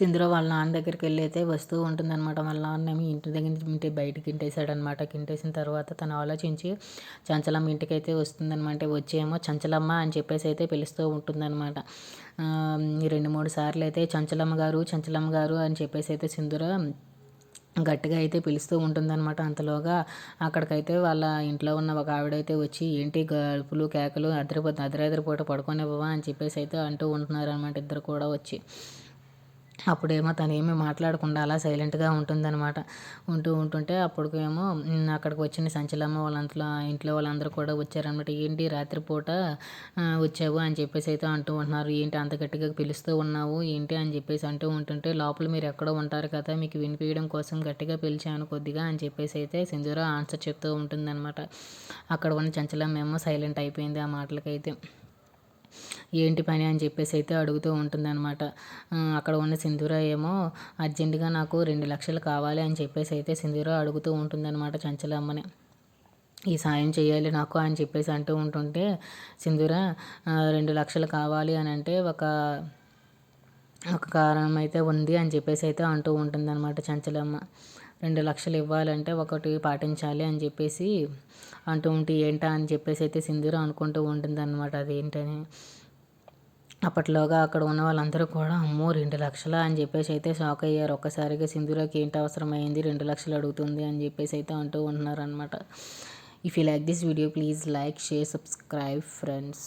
సింధులో వాళ్ళ నాన్న దగ్గరికి వెళ్ళి అయితే వస్తూ ఉంటుందన్నమాట. వాళ్ళ నాన్న ఇంటి దగ్గర నుంచి బయటికి గింటేశాడనమాట కింటేసిన తర్వాత తను ఆలోచించి చంచలమ్మ ఇంటికి అయితే వస్తుందనమాట వచ్చేమో చంచలమ్మ అని చెప్పేసి అయితే పిలుస్తూ ఉంటుందన్నమాట. రెండు మూడు సార్లు అయితే చంచలమ్మ గారు చంచలమ్మ గారు అని చెప్పేసి అయితే సింధుర గట్టిగా అయితే పిలుస్తూ ఉంటుందన్నమాట అంతలోగా. అక్కడికైతే వాళ్ళ ఇంట్లో ఉన్న ఒక ఆవిడైతే వచ్చి ఏంటి గడుపులు కేకలు అద్దరిపోతుంది అర్ధరాత్రి పూట పడుకోనివ్వవా అని చెప్పేసి అయితే అంటూ ఉంటున్నారు అనమాట ఇద్దరు కూడా వచ్చి. అప్పుడేమో తను ఏమీ మాట్లాడకుండా అలా సైలెంట్గా ఉంటుందన్నమాట. ఉంటూ ఉంటుంటే అప్పటికేమో అక్కడికి వచ్చిన సంచలమ్మ వాళ్ళంతలో ఇంట్లో వాళ్ళందరూ కూడా వచ్చారనమాట ఏంటి రాత్రిపూట వచ్చావు? అని చెప్పేసి అయితే అంటూ ఉంటున్నారు. ఏంటి అంత గట్టిగా పిలుస్తూ ఉన్నావు? ఏంటి? అని చెప్పేసి అంటూ ఉంటుంటే లోపల మీరు ఎక్కడో ఉంటారు కదా మీకు వినిపించడం కోసం గట్టిగా పిలిచాను కొద్దిగా అని చెప్పేసి అయితే సింధూర ఆన్సర్ చెప్తూ ఉంటుందన్నమాట. అక్కడ ఉన్న చంచలమ్మ ఏమో సైలెంట్ అయిపోయింది ఆ మాటలకైతే. ఏంటి పని అని చెప్పేసి అయితే అడుగుతూ ఉంటుందన్నమాట. అక్కడ ఉన్న సింధూర ఏమో అర్జెంటుగా నాకు రెండు లక్షలు కావాలి అని చెప్పేసి అయితే సింధూర అడుగుతూ ఉంటుందన్నమాట చంచలమ్మని. ఈ సాయం చేయాలి నాకు అని చెప్పేసి అంటూ ఉంటుంటే సింధూర రెండు లక్షలు కావాలి అని అంటే ఒక ఒక కారణం అయితే ఉంది అని చెప్పేసి అయితే అంటూ ఉంటుందన్నమాట చంచలమ్మ. రెండు లక్షలు ఇవ్వాలంటే ఒకటి పాటించాలి అని చెప్పేసి అంటూ ఉంటే ఏంటా అని చెప్పేసి అయితే సింధూర అనుకుంటూ ఉంటుంది అనమాట అదేంటని. అప్పట్లోగా అక్కడ ఉన్న వాళ్ళందరూ కూడా అమ్మో రెండు లక్షల అని చెప్పేసి అయితే షాక్ అయ్యారు. ఒక్కసారిగా సింధూరాకి ఏంటి అవసరమైంది? రెండు లక్షలు అడుగుతుంది అని చెప్పేసి అయితే అంటూ ఉంటున్నారనమాట if you like this video please like share subscribe friends